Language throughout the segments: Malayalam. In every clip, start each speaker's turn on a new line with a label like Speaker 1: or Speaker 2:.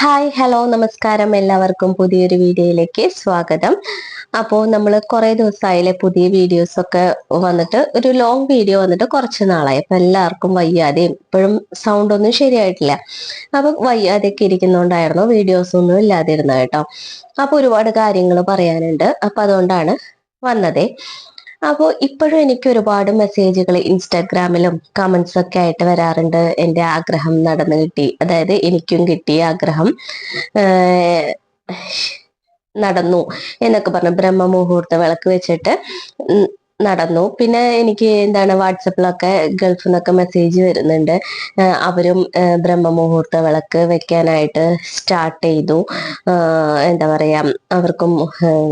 Speaker 1: ഹായ് ഹലോ നമസ്കാരം എല്ലാവർക്കും പുതിയൊരു വീഡിയോയിലേക്ക് സ്വാഗതം. അപ്പോൾ നമ്മൾ കുറേ ദിവസമായില്ലേ പുതിയ വീഡിയോസ് ഒക്കെ വന്നിട്ട് ഒരു ലോങ് വീഡിയോ വന്നിട്ട് കുറച്ച് നാളായി. അപ്പം എല്ലാവർക്കും വയ്യാതെയും ഇപ്പോഴും സൗണ്ട് ഒന്നും ശരിയായിട്ടില്ല. അപ്പം വയ്യാതെയൊക്കെ ഇരിക്കുന്നതുകൊണ്ടായിരുന്നു വീഡിയോസ് ഒന്നും ഇല്ലാതിരുന്നത് കേട്ടോ. അപ്പോൾ ഒരുപാട് കാര്യങ്ങൾ പറയാനുണ്ട്. അപ്പം അതുകൊണ്ടാണ് വന്നതേ. അപ്പോൾ ഇപ്പോഴും എനിക്ക് ഒരുപാട് മെസ്സേജുകൾ ഇൻസ്റ്റാഗ്രാമിലും കമന്റ്സ് ഒക്കെ ആയിട്ട് വരാറുണ്ട്. എന്റെ ആഗ്രഹം നടന്നു കിട്ടി. അതായത് എനിക്കും കിട്ടിയ ആഗ്രഹം. നടന്നു എന്നൊക്കെ പറഞ്ഞു ബ്രഹ്മമുഹൂർത്ത വിളക്ക് വെച്ചിട്ട് നടന്നു. പിന്നെ എനിക്ക് എന്താണ് വാട്സപ്പിലൊക്കെ ഗൾഫിൽ നിന്നൊക്കെ മെസ്സേജ് വരുന്നുണ്ട്. അവരും ബ്രഹ്മമുഹൂർത്ത വിളക്ക് വെക്കാനായിട്ട് സ്റ്റാർട്ട് ചെയ്തു. എന്താ പറയാ അവർക്കും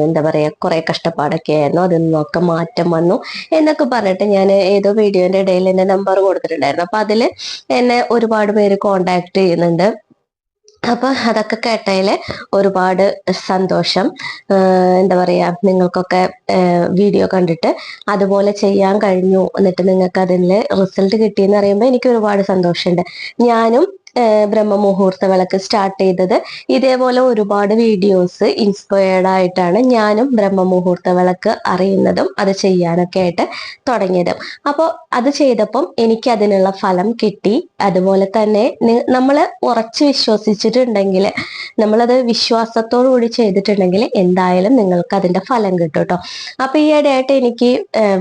Speaker 1: എന്താ പറയാ കുറെ കഷ്ടപ്പാടൊക്കെ ആയിരുന്നു. അതിൽ നിന്നൊക്കെ മാറ്റം വന്നു എന്നൊക്കെ പറഞ്ഞിട്ട് ഞാൻ ഏതോ വീഡിയോന്റെ ഇടയിൽ എന്റെ നമ്പർ കൊടുത്തിട്ടുണ്ടായിരുന്നു. അപ്പൊ അതിൽ എന്നെ ഒരുപാട് പേര് കോണ്ടാക്ട് ചെയ്യുന്നുണ്ട്. അപ്പൊ അതൊക്കെ കേട്ടതിൽ ഒരുപാട് സന്തോഷം. എന്താ പറയാ നിങ്ങൾക്കൊക്കെ വീഡിയോ കണ്ടിട്ട് അതുപോലെ ചെയ്യാൻ കഴിഞ്ഞു. എന്നിട്ട് നിങ്ങൾക്ക് അതിന് റിസൾട്ട് കിട്ടിയെന്ന് അറിയുമ്പോൾ എനിക്ക് ഒരുപാട് സന്തോഷമുണ്ട് ഞാനും ബ്രഹ്മമുഹൂർത്ത വിളക്ക് സ്റ്റാർട്ട് ചെയ്തത്. ഇതേപോലെ ഒരുപാട് വീഡിയോസ് ഇൻസ്പയർഡ് ആയിട്ടാണ് ഞാനും ബ്രഹ്മമുഹൂർത്ത വിളക്ക് അറിയുന്നതും അത് ചെയ്യാനൊക്കെ ആയിട്ട് തുടങ്ങിയതും. അപ്പോൾ അത് ചെയ്തപ്പം എനിക്ക് അതിനുള്ള ഫലം കിട്ടി. അതുപോലെ തന്നെ നമ്മൾ ഉറച്ച് വിശ്വസിച്ചിട്ടുണ്ടെങ്കിൽ നമ്മളത് വിശ്വാസത്തോടു കൂടി ചെയ്തിട്ടുണ്ടെങ്കിൽ എന്തായാലും നിങ്ങൾക്ക് അതിന്റെ ഫലം കിട്ടും കേട്ടോ. അപ്പൊ ഈ ഇടയായിട്ട് എനിക്ക്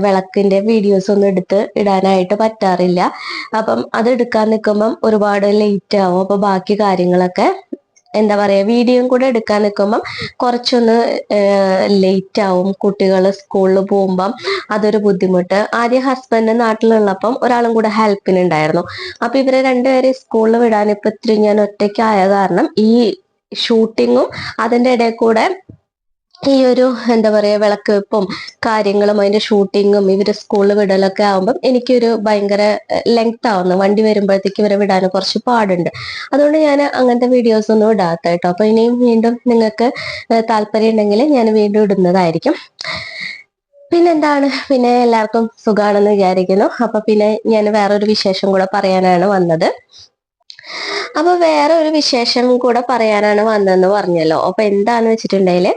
Speaker 1: വിളക്കിന്റെ വീഡിയോസ് ഒന്നും എടുത്ത് ഇടാനായിട്ട് പറ്റാറില്ല. അപ്പം അത് എടുക്കാൻ നിൽക്കുമ്പം ഒരുപാട് ലേറ്റ് ആവും അപ്പൊ ബാക്കി കാര്യങ്ങളൊക്കെ എന്താ പറയാ വീഡിയോയും കൂടെ എടുക്കാൻ നിൽക്കുമ്പം കുറച്ചൊന്ന് ലേറ്റ് ആവും. കുട്ടികൾ സ്കൂളിൽ പോകുമ്പം അതൊരു ബുദ്ധിമുട്ട്. ആദ്യം ഹസ്ബൻഡ് നാട്ടിലുള്ളപ്പം ഒരാളും കൂടെ ഹെൽപ്പിനുണ്ടായിരുന്നു അപ്പൊ ഇവരെ രണ്ടുപേരെ സ്കൂളിൽ വിടാൻ ഇപ്പൊ ഇത്തിരി ഞാൻ ഒറ്റയ്ക്കായ കാരണം ഈ ഷൂട്ടിങ്ങും അതിന്റെ ഇടയിൽ കൂടെ ഈ ഒരു എന്താ പറയാ വിളക്ക് വെപ്പും കാര്യങ്ങളും അതിന്റെ ഷൂട്ടിങ്ങും ഇവർ സ്കൂളിൽ വിടലൊക്കെ ആവുമ്പം എനിക്കൊരു ഭയങ്കര ലെങ്ത് ആവുന്നു. വണ്ടി വരുമ്പോഴത്തേക്ക് ഇവരെ വിടാൻ കുറച്ച് പാടുണ്ട്. അതുകൊണ്ട് ഞാൻ അങ്ങനത്തെ വീഡിയോസ് ഒന്നും ഇടാത്ത കേട്ടോ. അപ്പൊ ഇനിയും വീണ്ടും നിങ്ങൾക്ക് താല്പര്യം ഉണ്ടെങ്കിൽ ഞാൻ വീണ്ടും ഇടുന്നതായിരിക്കും. പിന്നെന്താണ്? പിന്നെ എല്ലാവർക്കും സുഖാണെന്ന് വിചാരിക്കുന്നു. അപ്പൊ പിന്നെ ഞാൻ വേറൊരു വിശേഷം കൂടെ പറയാനാണ് വന്നത്. അപ്പൊ വേറെ ഒരു വിശേഷം കൂടെ പറയാനാണ് വന്നതെന്ന് പറഞ്ഞല്ലോ. അപ്പൊ എന്താന്ന് വെച്ചിട്ടുണ്ടെങ്കിൽ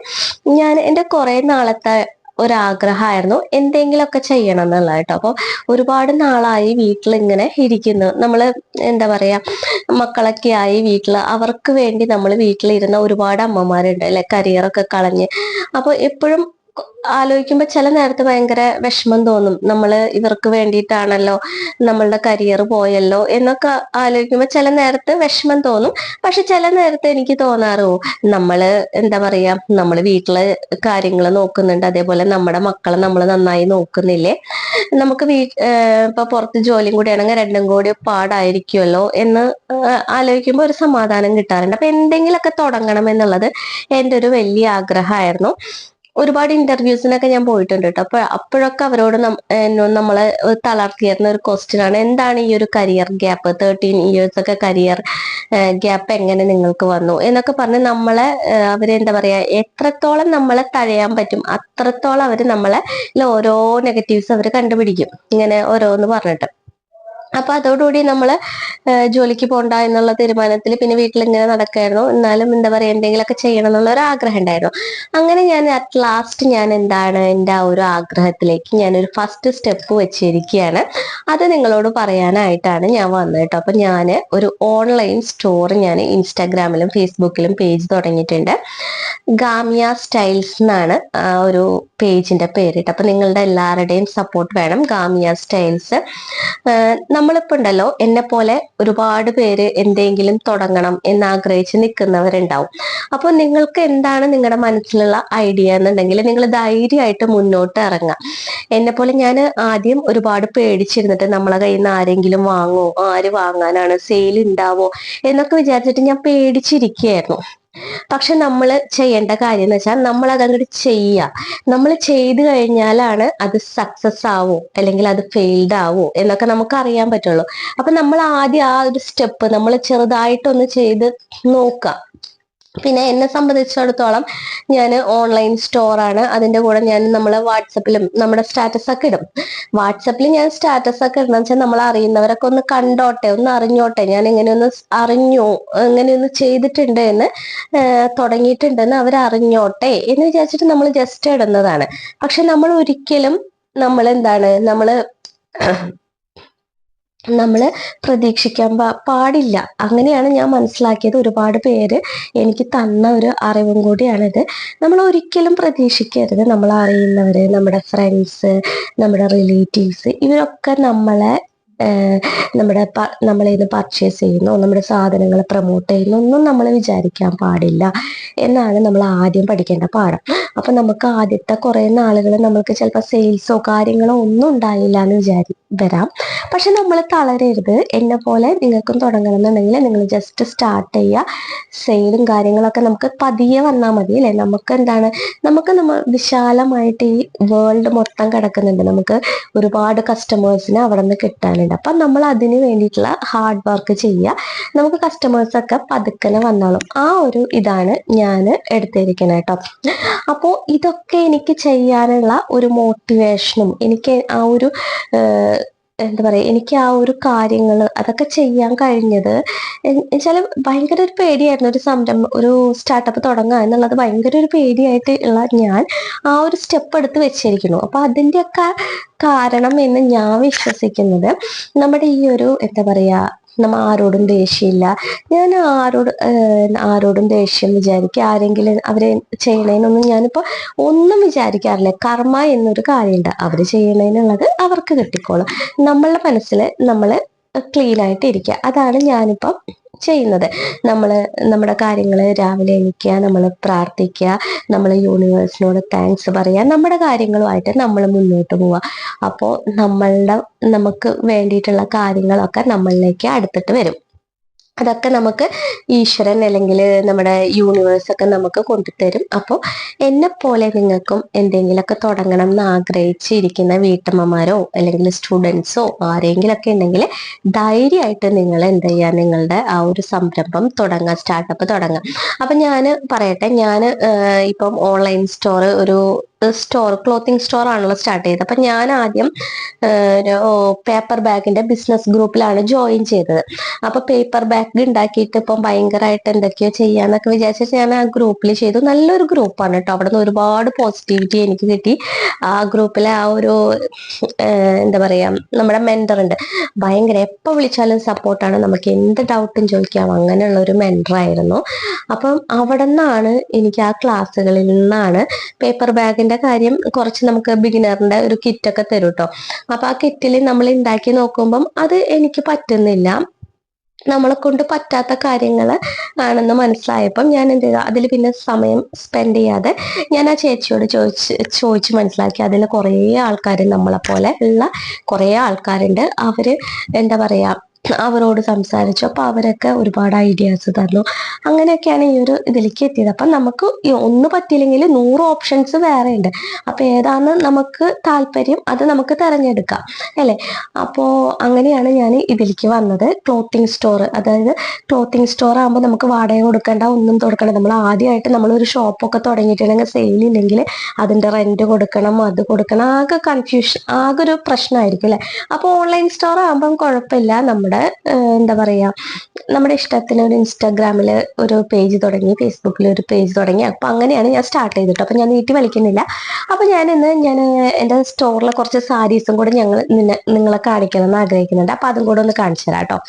Speaker 1: ഞാൻ എന്റെ കുറെ നാളത്തെ ഒരാഗ്രഹമായിരുന്നു. എന്തെങ്കിലുമൊക്കെ ചെയ്യണം എന്നുള്ള കേട്ടോ. അപ്പോൾ ഒരുപാട് നാളായി വീട്ടിൽ ഇങ്ങനെ ഇരിക്കുന്നു. നമ്മൾ എന്താ പറയാ മക്കളൊക്കെ ആയി വീട്ടിൽ അവർക്ക് വേണ്ടി നമ്മൾ വീട്ടിലിരുന്ന ഒരുപാട് അമ്മമാരുണ്ട് അല്ലെ? കരിയറൊക്കെ കളഞ്ഞ്. അപ്പോൾ എപ്പോഴും ആലോചിക്കുമ്പോൾ ചില നേരത്ത് ഭയങ്കര വിഷമം തോന്നും. നമ്മൾ ഇവർക്ക് വേണ്ടിയിട്ടാണല്ലോ നമ്മളുടെ കരിയർ പോയല്ലോ എന്നൊക്കെ ആലോചിക്കുമ്പോൾ ചില നേരത്ത് വിഷമം തോന്നും. പക്ഷെ ചില നേരത്തെ എനിക്ക് തോന്നാറോ നമ്മൾ എന്താ പറയാ നമ്മൾ വീട്ടിലെ കാര്യങ്ങൾ നോക്കുന്നുണ്ട്. അതേപോലെ നമ്മുടെ മക്കളെ നമ്മൾ നന്നായി നോക്കുന്നില്ലേ? നമുക്ക് വീ ഇപ്പൊ പുറത്ത് ജോലിയും കൂടി ആണെങ്കിൽ രണ്ടും കൂടി പാടായിരിക്കുമല്ലോ എന്ന് ആലോചിക്കുമ്പോൾ ഒരു സമാധാനം കിട്ടാറുണ്ട്. അപ്പൊ എന്തെങ്കിലുമൊക്കെ തുടങ്ങണം എന്നുള്ളത് എന്റെ ഒരു വലിയ ആഗ്രഹമായിരുന്നു. ഒരുപാട് ഇന്റർവ്യൂസിനൊക്കെ ഞാൻ പോയിട്ടുണ്ട് കേട്ടോ അപ്പൊ അപ്പോഴൊക്കെ അവരോട് നമ്മളെ തളർത്തിയിരുന്ന ഒരു ക്വസ്റ്റ്യൻ ആണ്. എന്താണ് ഈ ഒരു കരിയർ ഗ്യാപ്പ് തേർട്ടീൻ ഇയേഴ്സ് ഒക്കെ കരിയർ ഗ്യാപ്പ് എങ്ങനെ നിങ്ങൾക്ക് വന്നു? എന്നൊക്കെ പറഞ്ഞ് നമ്മളെ അവരെന്താ പറയാ എത്രത്തോളം നമ്മളെ തഴയാൻ പറ്റും അത്രത്തോളം അവർ നമ്മളെ ഓരോ നെഗറ്റീവ്സ് അവർ കണ്ടുപിടിക്കും. ഇങ്ങനെ ഓരോന്ന് പറഞ്ഞിട്ട്. അപ്പൊ അതോടുകൂടി നമ്മൾ ജോലിക്ക് പോണ്ട എന്നുള്ള തീരുമാനത്തിൽ പിന്നെ വീട്ടിൽ ഇങ്ങനെ നടക്കായിരുന്നു. എന്നാലും എന്താ പറയാ എന്തെങ്കിലുമൊക്കെ ചെയ്യണം എന്നുള്ള ഒരു ആഗ്രഹം ഉണ്ടായിരുന്നു. അങ്ങനെ ഞാൻ അറ്റ് ലാസ്റ്റ് ഞാൻ എന്താണ് എന്റെ ആ ഒരു ആഗ്രഹത്തിലേക്ക് ഞാനൊരു ഫസ്റ്റ് സ്റ്റെപ്പ് വെച്ചിരിക്കുകയാണ്. അത് നിങ്ങളോട് പറയാനായിട്ടാണ് ഞാൻ വന്നത് കേട്ടോ. അപ്പൊ ഞാൻ ഒരു ഓൺലൈൻ സ്റ്റോർ ഞാൻ ഇൻസ്റ്റാഗ്രാമിലും ഫേസ്ബുക്കിലും പേജ് തുടങ്ങിയിട്ടുണ്ട്. ഗാമിയ സ്റ്റൈൽസ് എന്നാണ് ഒരു പേജിന്റെ പേരിട്ട്. അപ്പൊ നിങ്ങളുടെ എല്ലാവരുടെയും സപ്പോർട്ട് വേണം. ഗാമിയ സ്റ്റൈൽസ്. നമ്മളിപ്പോ ഉണ്ടല്ലോ എന്നെ പോലെ ഒരുപാട് പേര് എന്തെങ്കിലും തുടങ്ങണം എന്ന് ആഗ്രഹിച്ച് നിൽക്കുന്നവരുണ്ടാവും. അപ്പോൾ നിങ്ങൾക്ക് എന്താണ് നിങ്ങളുടെ മനസ്സിലുള്ള ഐഡിയ എന്നുണ്ടെങ്കിൽ നിങ്ങൾ ധൈര്യമായിട്ട് മുന്നോട്ട് ഇറങ്ങാം എന്നെ പോലെ ഞാൻ ആദ്യം ഒരുപാട് പേടിച്ചിരുന്നിട്ട് നമ്മളെ കയ്യിൽ നിന്ന് ആരെങ്കിലും വാങ്ങോ ആര് വാങ്ങാനാണ് സെയിൽ ഉണ്ടാവോ എന്നൊക്കെ വിചാരിച്ചിട്ട് ഞാൻ പേടിച്ചിരിക്കുകയായിരുന്നു. പക്ഷെ നമ്മൾ ചെയ്യേണ്ട കാര്യം എന്ന് വെച്ചാൽ നമ്മൾ അതങ്ങോട്ട് ചെയ്യുക നമ്മൾ ചെയ്തു കഴിഞ്ഞാലാണ് അത് സക്സസ് ആവോ അല്ലെങ്കിൽ അത് ഫെയിൽഡ് ആവോ എന്നൊക്കെ നമുക്ക് അറിയാൻ പറ്റുള്ളൂ. അപ്പൊ നമ്മൾ ആദ്യം ആ ഒരു സ്റ്റെപ്പ് നമ്മൾ ചെറുതായിട്ടൊന്ന് ചെയ്ത് നോക്കുക പിന്നെ എന്നെ സംബന്ധിച്ചിടത്തോളം ഞാൻ ഓൺലൈൻ സ്റ്റോറാണ് അതിന്റെ കൂടെ ഞാൻ നമ്മൾ വാട്സപ്പിലും നമ്മുടെ സ്റ്റാറ്റസ് ഒക്കെ ഇടും. വാട്സപ്പിൽ ഞാൻ സ്റ്റാറ്റസ് ഒക്കെ ഇടണം. വെച്ചാൽ നമ്മൾ അറിയുന്നവരൊക്കെ ഒന്ന് കണ്ടോട്ടെ ഒന്ന് അറിഞ്ഞോട്ടെ. ഞാൻ ഇങ്ങനെയൊന്ന് അറിഞ്ഞു ഇങ്ങനെയൊന്ന് ചെയ്തിട്ടുണ്ട് എന്ന് തുടങ്ങിയിട്ടുണ്ടെന്ന് അവർ അറിഞ്ഞോട്ടെ എന്ന് വിചാരിച്ചിട്ട് നമ്മൾ ജസ്റ്റ് ഇടുന്നതാണ്. പക്ഷെ നമ്മൾ ഒരിക്കലും നമ്മൾ എന്താണ് നമ്മൾ നമ്മൾ പ്രതീക്ഷിക്കാൻ പാടില്ല. അങ്ങനെയാണ് ഞാൻ മനസ്സിലാക്കിയത്. ഒരുപാട് പേര് എനിക്ക് തന്ന ഒരു അറിവും കൂടിയാണിത്. നമ്മൾ ഒരിക്കലും പ്രതീക്ഷിക്കരുത് നമ്മൾ അറിയുന്നവർ നമ്മുടെ ഫ്രണ്ട്സ് നമ്മുടെ റിലേറ്റീവ്സ് ഇവരൊക്കെ നമ്മളെ നമ്മുടെ നമ്മളെ ഇത് പർച്ചേസ് ചെയ്യുന്നു നമ്മുടെ സാധനങ്ങൾ പ്രൊമോട്ട് ചെയ്യുന്നു ഒന്നും നമ്മൾ വിചാരിക്കാൻ പാടില്ല എന്നാണ് നമ്മൾ ആദ്യം പഠിക്കേണ്ട പാഠം. അപ്പൊ നമുക്ക് ആദ്യത്തെ കുറെ നാളുകൾ നമുക്ക് ചിലപ്പോൾ സെയിൽസോ കാര്യങ്ങളോ ഒന്നും ഉണ്ടായില്ല എന്ന് വിചാരി വരാം. പക്ഷെ നമ്മൾ തളരരുത്. എന്നെ പോലെ നിങ്ങൾക്കും തുടങ്ങണമെന്നുണ്ടെങ്കിൽ നിങ്ങൾ ജസ്റ്റ് സ്റ്റാർട്ട് ചെയ്യുക. സെയിലും കാര്യങ്ങളൊക്കെ നമുക്ക് പതിയെ വന്നാൽ മതി അല്ലേ? നമുക്ക് എന്താണ്? നമുക്ക് നമ്മൾ വിശാലമായിട്ട് ഈ വേൾഡ് മൊത്തം കിടക്കുന്നുണ്ട്. നമുക്ക് ഒരുപാട് കസ്റ്റമേഴ്സിനെ അവിടെ നിന്ന് കിട്ടാനുണ്ട്. അപ്പം നമ്മൾ അതിന് വേണ്ടിയിട്ടുള്ള ഹാർഡ് വർക്ക് ചെയ്യുക. നമുക്ക് കസ്റ്റമേഴ്സൊക്കെ പതുക്കനെ വന്നോളും. ആ ഒരു ഇതാണ് ഞാൻ എടുത്തിരിക്കുന്നത് കേട്ടോ. അപ്പോൾ ഇതൊക്കെ എനിക്ക് ചെയ്യാനുള്ള ഒരു മോട്ടിവേഷനും എനിക്ക് ആ ഒരു എന്താ പറയുക എനിക്ക് ആ ഒരു കാര്യങ്ങൾ അതൊക്കെ ചെയ്യാൻ കഴിഞ്ഞത് വെച്ചാൽ ഭയങ്കര ഒരു പേടിയായിരുന്നു ഒരു സംരംഭം ഒരു സ്റ്റാർട്ടപ്പ് തുടങ്ങുക എന്നുള്ളത് ഭയങ്കര ഒരു പേടിയായിട്ട് ഉള്ള ഞാൻ ആ ഒരു സ്റ്റെപ്പ് എടുത്ത് വെച്ചിരിക്കുന്നു. അപ്പൊ അതിന്റെയൊക്കെ കാരണം എന്ന് ഞാൻ വിശ്വസിക്കുന്നത് നമ്മുടെ ഈ ഒരു എന്താ പറയാ നമ്മ ആരോടും ദേഷ്യമില്ല. ഞാൻ ആരോട് ആരോടും ദേഷ്യം വിചാരിക്കുക ആരെങ്കിലും അവരെ ചെയ്യണേനൊന്നും ഞാനിപ്പോ ഒന്നും വിചാരിക്കാറില്ല. കർമ്മ എന്നൊരു കാര്യമുണ്ട്. അവർ ചെയ്യണേനുള്ളത് അവർക്ക് കിട്ടിക്കോളും. നമ്മളുടെ മനസ്സിൽ നമ്മൾ ക്ലീൻ ആയിട്ട് ഇരിക്കുക അതാണ് ഞാനിപ്പം ചെയ്യുന്നത്. നമ്മൾ നമ്മുടെ കാര്യങ്ങൾ രാവിലെ എണീക്കുക നമ്മൾ പ്രാർത്ഥിക്കുക നമ്മൾ യൂണിവേഴ്സിനോട് താങ്ക്സ് പറയുക നമ്മുടെ കാര്യങ്ങളുമായിട്ട് നമ്മൾ മുന്നോട്ട് പോവുക. അപ്പോൾ നമ്മളുടെ നമുക്ക് വേണ്ടിയിട്ടുള്ള കാര്യങ്ങളൊക്കെ നമ്മളിലേക്ക് അടുത്തിട്ട് വരും. അതൊക്കെ നമുക്ക് ഈശ്വരൻ അല്ലെങ്കിൽ നമ്മുടെ യൂണിവേഴ്സ് ഒക്കെ നമുക്ക് കൊണ്ടുതരും. അപ്പോൾ എന്നെ പോലെ നിങ്ങൾക്കും എന്തെങ്കിലുമൊക്കെ തുടങ്ങണം എന്ന് ആഗ്രഹിച്ചിരിക്കുന്ന വീട്ടമ്മമാരോ അല്ലെങ്കിൽ സ്റ്റുഡൻസോ ആരെങ്കിലൊക്കെ ഉണ്ടെങ്കിൽ ധൈര്യമായിട്ട് നിങ്ങൾ എന്ത് ചെയ്യുക? നിങ്ങളുടെ ആ ഒരു സംരംഭം തുടങ്ങാം സ്റ്റാർട്ടപ്പ് തുടങ്ങാം അപ്പൊ ഞാൻ പറയട്ടെ ഞാൻ ഇപ്പം ഓൺലൈൻ സ്റ്റോർ ഒരു സ്റ്റോർ ക്ലോത്തിങ് സ്റ്റോർ ആണല്ലോ സ്റ്റാർട്ട് ചെയ്തത്. അപ്പൊ ഞാൻ ആദ്യം പേപ്പർ ബാഗിന്റെ ബിസിനസ് ഗ്രൂപ്പിലാണ് ജോയിൻ ചെയ്തത്. അപ്പൊ പേപ്പർ ബാഗ് ഉണ്ടാക്കിയിട്ട് ഇപ്പം ഭയങ്കരമായിട്ട് എന്തൊക്കെയോ ചെയ്യാന്നൊക്കെ വിചാരിച്ചിട്ട് ഞാൻ ആ ഗ്രൂപ്പിൽ ചെയ്തു. നല്ലൊരു ഗ്രൂപ്പാണ് കേട്ടോ അവിടെ നിന്ന് ഒരുപാട് പോസിറ്റിവിറ്റി എനിക്ക് കിട്ടി. ആ ഗ്രൂപ്പിലെ ആ ഒരു എന്താ പറയാ നമ്മുടെ മെന്റർ ഉണ്ട് ഭയങ്കര എപ്പോൾ വിളിച്ചാലും സപ്പോർട്ടാണ് നമുക്ക് എന്ത് ഡൗട്ടും ചോദിക്കാം. അങ്ങനെയുള്ള ഒരു മെന്റർ ആയിരുന്നു. അപ്പം അവിടെ നിന്നാണ് എനിക്ക് ആ ക്ലാസ്സുകളിൽ നിന്നാണ് പേപ്പർ ബാഗിന്റെ അതിന്റെ കാര്യം കുറച്ച് നമുക്ക് ബിഗിനറിന്റെ ഒരു കിറ്റ് ഒക്കെ തരും കേട്ടോ അപ്പൊ ആ കിറ്റിൽ നമ്മൾ ഉണ്ടാക്കി നോക്കുമ്പം അത് എനിക്ക് പറ്റുന്നില്ല. നമ്മളെ കൊണ്ട് പറ്റാത്ത കാര്യങ്ങൾ ആണെന്ന് മനസ്സിലായപ്പം ഞാൻ എന്ത് ചെയ്തു? അതിൽ പിന്നെ സമയം സ്പെൻഡ് ചെയ്യാതെ ഞാൻ ആ ചേച്ചിയോട് ചോദിച്ച് ചോദിച്ച് മനസ്സിലാക്കി. അതിൽ കുറേ ആൾക്കാർ നമ്മളെ പോലെ ഉള്ള കുറേ ആൾക്കാരുണ്ട്. അവർ എന്താ പറയാ അവരോട് സംസാരിച്ചു. അപ്പൊ അവരൊക്കെ ഒരുപാട് ഐഡിയാസ് തന്നു. അങ്ങനെയൊക്കെയാണ് ഈ ഒരു ഇതിലേക്ക് എത്തിയത്. അപ്പൊ നമുക്ക് ഒന്ന് പറ്റിയില്ലെങ്കിൽ നൂറ് ഓപ്ഷൻസ് വേറെ ഉണ്ട്. അപ്പൊ ഏതാന്ന് നമുക്ക് താല്പര്യം അത് നമുക്ക് തിരഞ്ഞെടുക്കാം. അല്ലെ? അപ്പോ അങ്ങനെയാണ് ഞാൻ ഇതിലേക്ക് വന്നത്. ക്ലോത്തിങ് സ്റ്റോർ അതായത് ക്ലോത്തിങ് സ്റ്റോർ ആകുമ്പോൾ നമുക്ക് വാടക കൊടുക്കേണ്ട ഒന്നും കൊടുക്കണ്ട. നമ്മൾ ആദ്യമായിട്ട് നമ്മളൊരു ഷോപ്പൊക്കെ തുടങ്ങിയിട്ടുണ്ടെങ്കിൽ സെയിൽ ഇല്ലെങ്കിൽ അതിന്റെ റെന്റ് കൊടുക്കണം അത് കൊടുക്കണം. ആകെ കൺഫ്യൂഷൻ ആകെ ഒരു പ്രശ്നമായിരിക്കും അല്ലെ? അപ്പോൾ ഓൺലൈൻ സ്റ്റോർ ആകുമ്പം കുഴപ്പമില്ല. നമ്മുടെ എന്താ പറയാ നമ്മുടെ ഇഷ്ടത്തിന് ഒരു ഇൻസ്റ്റാഗ്രാമിൽ ഒരു പേജ് തുടങ്ങി ഫേസ്ബുക്കിൽ ഒരു പേജ് തുടങ്ങി. അപ്പൊ അങ്ങനെയാണ് ഞാൻ സ്റ്റാർട്ട് ചെയ്തിട്ട്. അപ്പൊ ഞാൻ നീട്ടി വലിക്കുന്നില്ല അപ്പൊ ഞാൻ ഇന്ന് ഞാൻ എന്റെ സ്റ്റോറിലെ കുറച്ച് സാരീസും കൂടെ ഞങ്ങൾ നിങ്ങളെ കാണിക്കണം എന്ന് ആഗ്രഹിക്കുന്നുണ്ട്. അപ്പൊ അതും കൂടെ ഒന്ന് കാണിച്ചു തരാം കേട്ടോ.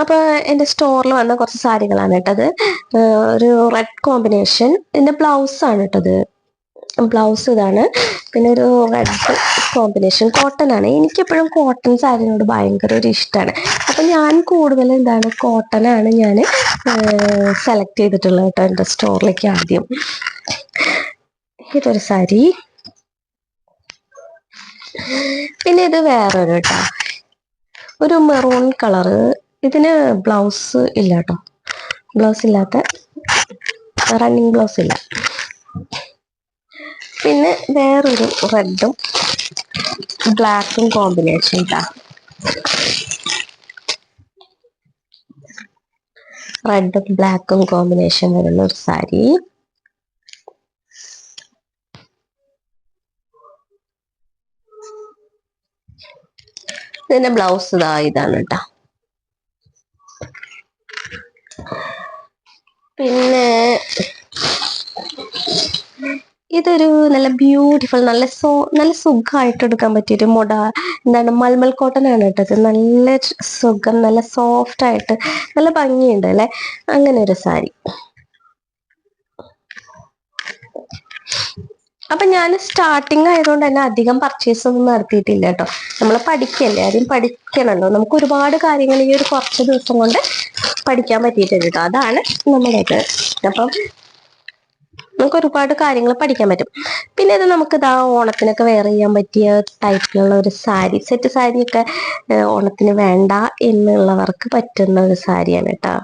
Speaker 1: അപ്പൊ എന്റെ സ്റ്റോറിൽ വന്ന കുറച്ച് സാരികളാണ് കേട്ടത്. ഒരു റെഡ് കോമ്പിനേഷൻ ഇതിന്റെ ബ്ലൗസ് ആണ് കേട്ടത്. ബ്ലൗസ് ഇതാണ് പിന്നെ ഒരു റെഡ് കോമ്പിനേഷൻ കോട്ടൺ ആണ്. എനിക്കെപ്പോഴും കോട്ടൺ സാരിനോട് ഭയങ്കര ഒരു ഇഷ്ടമാണ് അപ്പൊ ഞാൻ കൂടുതൽ എന്താണ് കോട്ടൺ ആണ് ഞാൻ സെലക്ട് ചെയ്തിട്ടുള്ളത് കേട്ടോ എന്റെ സ്റ്റോറിലേക്ക് ആദ്യം. ഇതൊരു സാരി പിന്നെ ഇത് വേറൊരു കേട്ടോ ഒരു മെറൂൺ കളറ് ഇതിന് ബ്ലൗസ് ഇല്ല കേട്ടോ ബ്ലൗസ് ഇല്ലാത്ത റണ്ണിങ് ബ്ലൗസ് ഇല്ല. പിന്നെ വേറൊരു റെഡും ബ്ലാക്കും കോമ്പിനേഷൻ ഇട്ടാ റെഡും ബ്ലാക്കും കോമ്പിനേഷൻ വരുന്ന ഒരു സാരി. ഇതിന്റെ ബ്ലൗസ് ഇതാ ഇതാണ് കേട്ടോ പിന്നെ ഇതൊരു നല്ല ബ്യൂട്ടിഫുൾ നല്ല സോ നല്ല സുഖമായിട്ട് എടുക്കാൻ പറ്റിയ ഒരു മുട. എന്താണ് മൽമൽ കോട്ടൺ ആണ് കേട്ടത് നല്ല സുഖം നല്ല സോഫ്റ്റ് ആയിട്ട് നല്ല ഭംഗിയുണ്ട് അല്ലെ? അങ്ങനെ ഒരു സാരി. അപ്പൊ ഞാൻ സ്റ്റാർട്ടിങ് ആയതുകൊണ്ട് തന്നെ അധികം പർച്ചേസ് ഒന്നും നടത്തിയിട്ടില്ല കേട്ടോ. നമ്മൾ പഠിക്കല്ലേ? ആദ്യം പഠിക്കണല്ലോ. നമുക്ക് ഒരുപാട് കാര്യങ്ങൾ ഈ ഒരു കുറച്ച് ദിവസം കൊണ്ട് പഠിക്കാൻ പറ്റിയിട്ടുണ്ട് കേട്ടോ. അതാണ് നമ്മുടെ അപ്പം നമുക്ക് ഒരുപാട് കാര്യങ്ങൾ പഠിക്കാൻ പറ്റും. പിന്നെ ഇത് നമുക്ക് ഇതാ ഓണത്തിനൊക്കെ വെയർ ചെയ്യാൻ പറ്റിയ ടൈപ്പിലുള്ള ഒരു സാരി സെറ്റ് സാരിയൊക്കെ ഓണത്തിന് വേണ്ട എന്നുള്ളവർക്ക് പറ്റുന്ന ഒരു സാരിയാണ് കേട്ടോ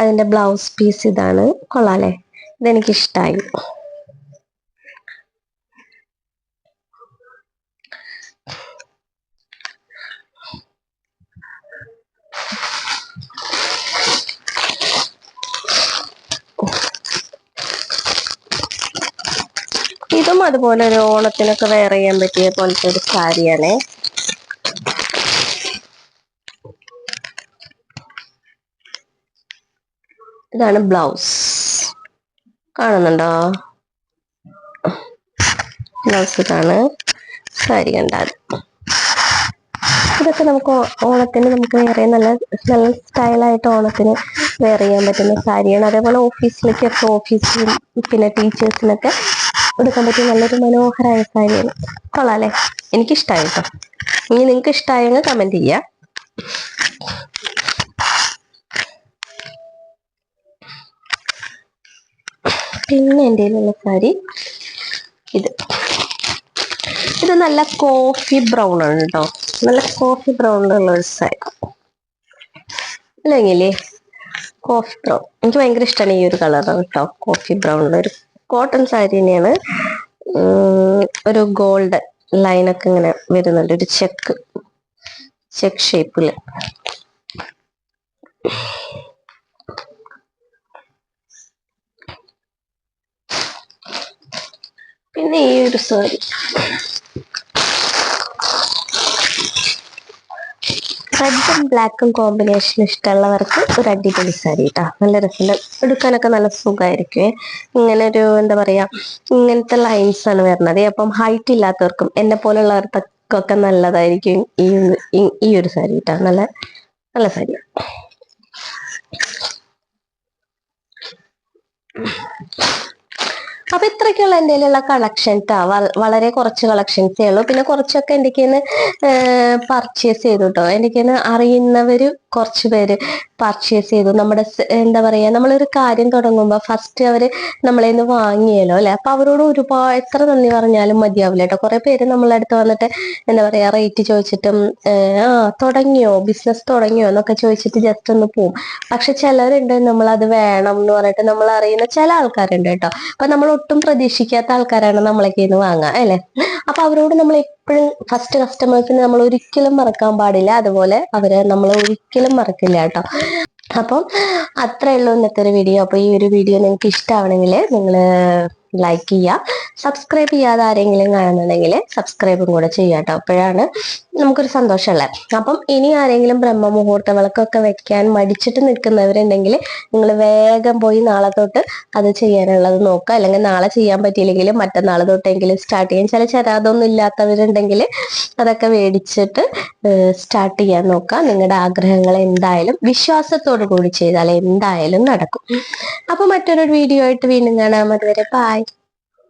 Speaker 1: അതിന്റെ ബ്ലൗസ് പീസ് ഇതാണ്. കൊള്ളാല്ലേ അല്ലെ ഇഷ്ടമായി ഇതും അതുപോലെ ഒരു ഓണത്തിനൊക്കെ വെയർ ചെയ്യാൻ പറ്റിയ പോലത്തെ ഒരു സാരിയാണ്. ഇതാണ് ബ്ലൗസ്. കാണുന്നുണ്ടോ? ബ്ലൗസ് ഇതാണ്. സാരി കണ്ടാൽ. ഇതൊക്കെ നമുക്ക് ഓണത്തിന് നമുക്ക് വേറെ നല്ല നല്ല സ്റ്റൈലായിട്ട് ഓണത്തിന് വെയർ ചെയ്യാൻ പറ്റുന്ന സാരിയാണ്. അതേപോലെ ഓഫീസിലേക്കൊക്കെ ഓഫീസിലും പിന്നെ ടീച്ചേഴ്സിനൊക്കെ എടുക്കാൻ പറ്റിയ നല്ലൊരു മനോഹരമായ സാരിയാണ് കൊള്ളാം അല്ലേ എനിക്കിഷ്ടമായി കേട്ടോ ഇനി നിങ്ങൾക്ക് ഇഷ്ടമായെങ്കിൽ കമന്റ് ചെയ്യാം. പിന്നെ എന്റെ കയ്യിലുള്ള സാരി ഇത്. ഇത് നല്ല കോഫി ബ്രൗൺ ആണ് കേട്ടോ നല്ല കോഫി ബ്രൗണിലുള്ള ഒരു സാരി. അല്ലെങ്കിൽ കോഫി ബ്രൗൺ എനിക്ക് ഭയങ്കര ഇഷ്ടമാണ് ഈ ഒരു കളർ കേട്ടോ കോഫി ബ്രൗണിൽ ഒരു കോട്ടൺ സാരി തന്നെയാണ്. ഒരു ഗോൾഡ് ലൈനൊക്കെ ഇങ്ങനെ വരുന്നുണ്ട്. ഒരു ചെക്ക് ചെക്ക് ഷേപ്പിൽ പിന്നെ ഈ ഒരു സാരി റെഡും ബ്ലാക്കും കോമ്പിനേഷൻ ഇഷ്ടമുള്ളവർക്ക് ഒരു അടിപൊളി സാരി കേട്ടോ നല്ല രസമുണ്ട്. എടുക്കാനൊക്കെ നല്ല സുഖമായിരിക്കുമേ ഇങ്ങനെ ഒരു എന്താ പറയാ ഇങ്ങനത്തെ ലൈൻസ് ആണ് വരുന്നത്. അപ്പം ഹൈറ്റ് ഇല്ലാത്തവർക്കും എന്നെ പോലുള്ളവർക്കൊക്കെ നല്ലതായിരിക്കും ഈ ഈ- ഒരു സാരി കേട്ടോ നല്ല നല്ല സാരി. അപ്പൊ ഇത്രയ്ക്കുള്ള എന്റെ കളക്ഷൻ ട്ടാ. വളരെ കുറച്ച് കളക്ഷൻസേ ഉള്ളൂ. പിന്നെ കുറച്ചൊക്കെ എന്റെ പർച്ചേസ് ചെയ്തു കേട്ടോ എന്റെ കയ്യിൽ അറിയുന്നവര് കുറച്ച് പേര് പർച്ചേസ് ചെയ്തു. നമ്മുടെ എന്താ പറയാ നമ്മളൊരു കാര്യം തുടങ്ങുമ്പോൾ ഫസ്റ്റ് അവർ നമ്മളെ നിന്ന് വാങ്ങിയല്ലോ അല്ലെ? അപ്പൊ അവരോട് ഒരുപാട് എത്ര നന്ദി പറഞ്ഞാലും മതിയാവില്ല കേട്ടോ. കുറെ പേര് നമ്മളെ അടുത്ത് വന്നിട്ട് എന്താ പറയാ റേറ്റ് ചോദിച്ചിട്ടും ആ തുടങ്ങിയോ? ബിസിനസ് തുടങ്ങിയോ? എന്നൊക്കെ ചോദിച്ചിട്ട് ജസ്റ്റ് ഒന്ന് പോവും. പക്ഷെ ചിലരുണ്ട് നമ്മൾ അത് വേണം എന്ന് പറഞ്ഞിട്ട് നമ്മൾ അറിയുന്ന ചില ആൾക്കാരുണ്ട് കേട്ടോ. അപ്പൊ നമ്മൾ ഒട്ടും പ്രതീക്ഷിക്കാത്ത ആൾക്കാരാണ് നമ്മളെ കയ്യിൽ നിന്ന് വാങ്ങുക അല്ലെ? അപ്പൊ അവരോട് നമ്മൾ എപ്പോഴും ഫസ്റ്റ് കസ്റ്റമേഴ്സിന് നമ്മൾ ഒരിക്കലും മറക്കാൻ പാടില്ല. അതുപോലെ അവരെ നമ്മൾ ഒരിക്കലും മറക്കില്ല കേട്ടോ. അപ്പം അത്രേ ഉള്ളൂ ഇന്നത്തെ ഒരു വീഡിയോ അപ്പൊ ഈ ഒരു വീഡിയോ നിങ്ങൾക്ക് ഇഷ്ടമാവണമെങ്കിൽ നിങ്ങൾ ലൈക്ക് ചെയ്യുക. സബ്സ്ക്രൈബ് ചെയ്യാതെ ആരെങ്കിലും കാണുന്നുണ്ടെങ്കിൽ സബ്സ്ക്രൈബും കൂടെ ചെയ്യാം കേട്ടോ. അപ്പോഴാണ് നമുക്കൊരു സന്തോഷമല്ല അപ്പം ഇനി ആരെങ്കിലും ബ്രഹ്മമുഹൂർത്ത വിളക്കൊക്കെ വെക്കാൻ മടിച്ചിട്ട് നിൽക്കുന്നവരുണ്ടെങ്കിൽ നിങ്ങൾ വേഗം പോയി നാളെ തൊട്ട് അത് ചെയ്യാനുള്ളത് നോക്കുക. അല്ലെങ്കിൽ നാളെ ചെയ്യാൻ പറ്റിയില്ലെങ്കിൽ മറ്റന്നാൾ തൊട്ടെങ്കിലും സ്റ്റാർട്ട് ചെയ്യാൻ ചില ചരാതൊന്നും ഇല്ലാത്തവരുണ്ടെങ്കിൽ അതൊക്കെ മേടിച്ചിട്ട് സ്റ്റാർട്ട് ചെയ്യാൻ നോക്കുക. നിങ്ങളുടെ ആഗ്രഹങ്ങൾ എന്തായാലും വിശ്വാസത്തോടു കൂടി ചെയ്താൽ എന്തായാലും നടക്കും. അപ്പൊ മറ്റൊരു വീഡിയോ ആയിട്ട് വീണ്ടും കാണാം. അതുവരെ ബായ്